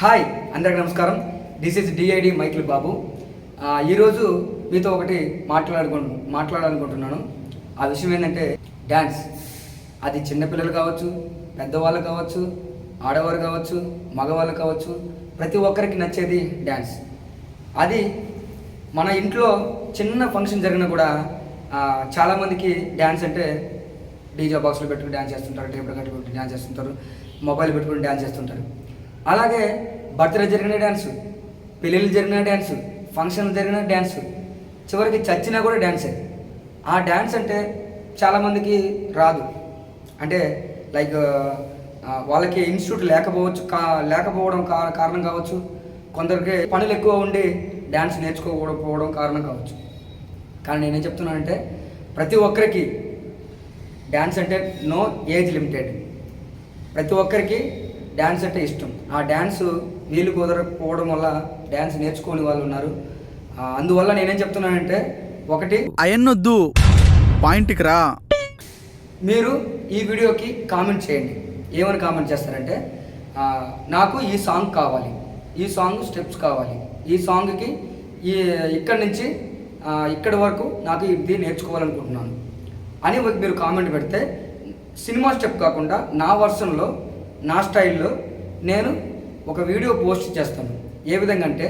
Hi అందరికి నమస్కారం. This is DID Michael Babu ఈరోజు మీతో ఒకటి మాట్లాడుకు మాట్లాడాలనుకుంటున్నాను. ఆ విషయం ఏంటంటే డ్యాన్స్ అది చిన్నపిల్లలు కావచ్చు పెద్దవాళ్ళు కావచ్చు ఆడవారు కావచ్చు మగవాళ్ళు కావచ్చు ప్రతి ఒక్కరికి నచ్చేది డ్యాన్స్ అది మన ఇంట్లో చిన్న ఫంక్షన్ జరిగినా కూడా చాలామందికి డ్యాన్స్ అంటే డీజే బాక్స్లో పెట్టుకుని డ్యాన్స్ చేస్తుంటారు టేబుల్ కట్టుకుని డ్యాన్స్ చేస్తుంటారు మొబైల్ పెట్టుకుని డ్యాన్స్ చేస్తుంటారు. అలాగే బర్త్డే జరిగిన డ్యాన్స్ పెళ్ళిళ్ళు జరిగిన డ్యాన్స్ ఫంక్షన్ జరిగిన డ్యాన్స్ చివరికి చచ్చినా కూడా డ్యాన్సే ఆ డ్యాన్స్ అంటే చాలామందికి రాదు. అంటే లైక్ వాళ్ళకి ఇన్స్టిట్యూట్ లేకపోవచ్చు కా లేకపోవడం కా కారణం కావచ్చు. కొందరికి పనులు ఎక్కువ ఉండి డ్యాన్స్ నేర్చుకోకపోవడం కారణం కావచ్చు. కానీ నేనేం చెప్తున్నానంటే ప్రతి ఒక్కరికి డ్యాన్స్ అంటే నో ఏజ్ లిమిటెడ్. ప్రతి ఒక్కరికి డ్యాన్స్ అంటే ఇష్టం. ఆ డ్యాన్స్ వీలు కుదరకపోవడం వల్ల డ్యాన్స్ నేర్చుకోని వాళ్ళు ఉన్నారు. అందువల్ల నేనేం చెప్తున్నానంటే ఒకటి అయన్నొద్దు. పాయింట్కి రా. మీరు ఈ వీడియోకి కామెంట్ చేయండి. ఏమని కామెంట్ చేస్తారంటే నాకు ఈ సాంగ్ కావాలి. ఈ సాంగ్ స్టెప్స్ కావాలి. ఈ సాంగ్కి ఈ ఇక్కడి నుంచి ఇక్కడి వరకు నాకు ఇది నేర్చుకోవాలనుకుంటున్నాను. అని మీరు కామెంట్ పెడితే సినిమా స్టెప్ కాకుండా నా వర్షన్లో నా స్టైల్లో నేను ఒక వీడియో పోస్ట్ చేస్తాను. ఏ విధంగా అంటే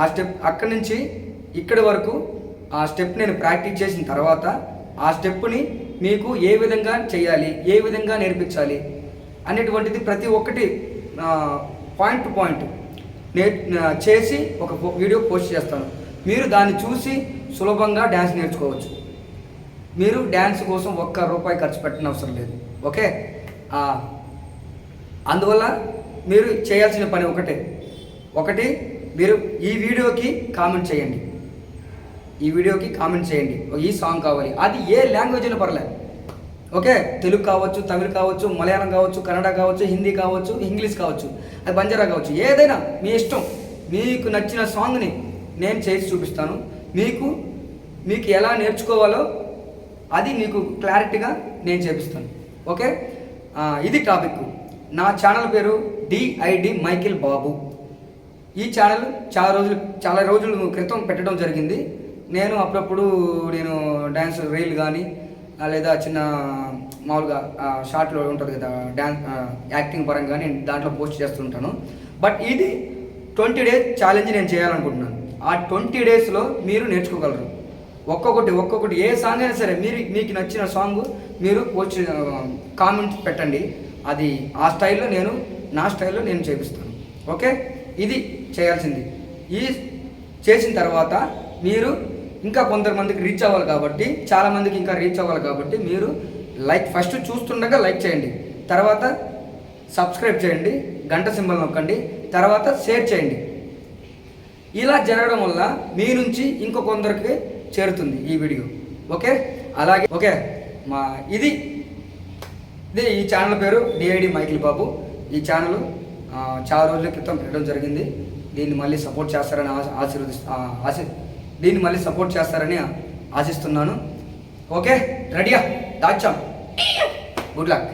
ఆ స్టెప్ అక్కడి నుంచి ఇక్కడి వరకు ఆ స్టెప్ నేను ప్రాక్టీస్ చేసిన తర్వాత ఆ స్టెప్ని మీకు ఏ విధంగా చేయాలి ఏ విధంగా నేర్పించాలి అనేటువంటిది ప్రతి ఒక్కటి పాయింట్ టు పాయింట్ నే చేసి ఒక వీడియో పోస్ట్ చేస్తాను. మీరు దాన్ని చూసి సులభంగా డ్యాన్స్ నేర్చుకోవచ్చు. మీరు డ్యాన్స్ కోసం ఒక్క రూపాయి ఖర్చు పెట్టిన అవసరం లేదు. ఓకే? అందువల్ల మీరు చేయాల్సిన పని ఒకటే. ఒకటి మీరు ఈ వీడియోకి కామెంట్ చేయండి. ఈ వీడియోకి కామెంట్ చేయండి. ఈ సాంగ్ కావాలి. అది ఏ లాంగ్వేజ్ అయినా పర్లేదు ఓకే తెలుగు కావచ్చు తమిళ్ కావచ్చు మలయాళం కావచ్చు కన్నడ కావచ్చు హిందీ కావచ్చు ఇంగ్లీష్ కావచ్చు అది బంజారా కావచ్చు ఏదైనా మీ ఇష్టం. మీకు నచ్చిన సాంగ్ని నేను చేసి చూపిస్తాను. మీకు మీకు ఎలా నేర్చుకోవాలో అది మీకు క్లారిటీగా నేను చేపిస్తాను. ఓకే? ఇది టాపిక్. నా ఛానల్ పేరు డిఐడి మైకిల్ బాబు ఈ ఛానల్ చాలా రోజులు చాలా రోజుల క్రితం పెట్టడం జరిగింది. నేను అప్పుడప్పుడు నేను డ్యాన్స్ రీల్ కానీ లేదా చిన్న మామూలుగా షార్ట్లో ఉంటుంది కదా డ్యాన్స్ యాక్టింగ్ పరంగా నేను దాంట్లో పోస్ట్ చేస్తుంటాను బట్ ఇది ట్వంటీ డేస్ ఛాలెంజ్ నేను చేయాలనుకుంటున్నాను. ఆ ట్వంటీ డేస్లో మీరు నేర్చుకోగలరు. ఒక్కొక్కటి ఒక్కొక్కటి ఏ సాంగ్ అయినా సరే మీరు మీకు నచ్చిన సాంగ్ మీరు పోస్ట్ కామెంట్స్ పెట్టండి. అది ఆ స్టైల్లో నేను నా స్టైల్లో నేను చేపిస్తాను. ఓకే? ఇది చేయాల్సింది. ఈ చేసిన తర్వాత మీరు ఇంకా కొంతమందికి రీచ్ అవ్వాలి కాబట్టి చాలామందికి ఇంకా రీచ్ అవ్వాలి కాబట్టి మీరు లైక్ ఫస్ట్ చూస్తుండగా లైక్ చేయండి. తర్వాత సబ్స్క్రైబ్ చేయండి గంట సింబల్ నొక్కండి తర్వాత షేర్ చేయండి. ఇలా జరగడం వల్ల మీ నుంచి ఇంకో కొందరికి చేరుతుంది ఈ వీడియో. ఓకే? అలాగే ఓకే. మా ఇది ఇది ఈ ఛానల్ పేరు డిఐడి మైకిల్ బాబు ఈ ఛానల్ చాలా రోజుల క్రితం పెట్టడం జరిగింది. దీన్ని మళ్ళీ సపోర్ట్ చేస్తారని ఆశీర్వది ఆశ దీన్ని మళ్ళీ సపోర్ట్ చేస్తారని ఆశిస్తున్నాను. ఓకే రెడీయా దాచాం. Good luck